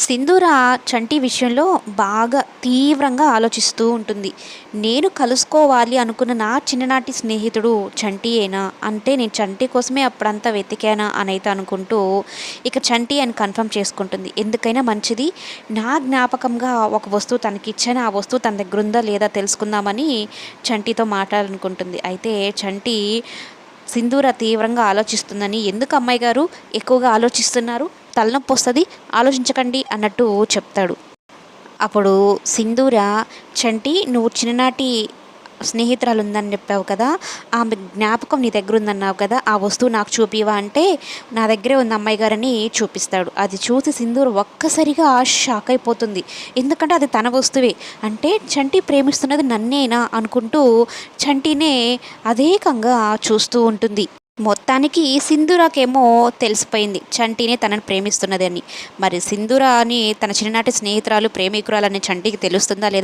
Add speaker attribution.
Speaker 1: సింధూర చంటి విషయంలో బాగా తీవ్రంగా ఆలోచిస్తూ ఉంటుంది. నేను కలుసుకోవాలి అనుకున్న నా చిన్ననాటి స్నేహితుడు చంటియేనా అంటే నేను చంటి కోసమే అప్పుడంతా వెతికానా? అని అయితే అనుకుంటూ ఇక చంటి అని కన్ఫర్మ్ చేసుకుంటుంది. ఎందుకైనా మంచిది. నా జ్ఞాపకంగా ఒక వస్తువు తనకి ఇచ్చాను ఆ వస్తువు తన దగ్గర ఉందా లేదా తెలుసుకుందామని చంటితో మాట్లాడాలనుకుంటుంది. అయితే చంటి సింధూర తీవ్రంగా ఆలోచిస్తుందని ఎందుకు అమ్మాయి గారు ఎక్కువగా ఆలోచిస్తున్నారు? తలనొప్పి వస్తుంది ఆలోచించకండి అన్నట్టు చెప్తాడు. అప్పుడు సింధూర చంటి నువ్వు చిన్ననాటి స్నేహితురాలు ఉందని చెప్పావు కదా ఆమె జ్ఞాపకం నీ దగ్గర ఉందన్నావు కదా ఆ వస్తువు నాకు చూపివా అంటే నా దగ్గరే ఉంది అమ్మాయి గారని చూపిస్తాడు. అది చూసి సింధూర్ ఒక్కసారిగా షాక్ అయిపోతుంది ఎందుకంటే అది తన వస్తువే. అంటే చంటి ప్రేమిస్తున్నది నన్నేనా అనుకుంటూ చంటినే అదేకంగా చూస్తూ ఉంటుంది. మొత్తానికి సింధూరాకేమో తెలిసిపోయింది. చంటిని తనని ప్రేమిస్తున్నది అని. మరి సింధూర అని తన చిన్ననాటి స్నేహితురాలు ప్రేమికురాలని చంటికి తెలుస్తుందా లేదా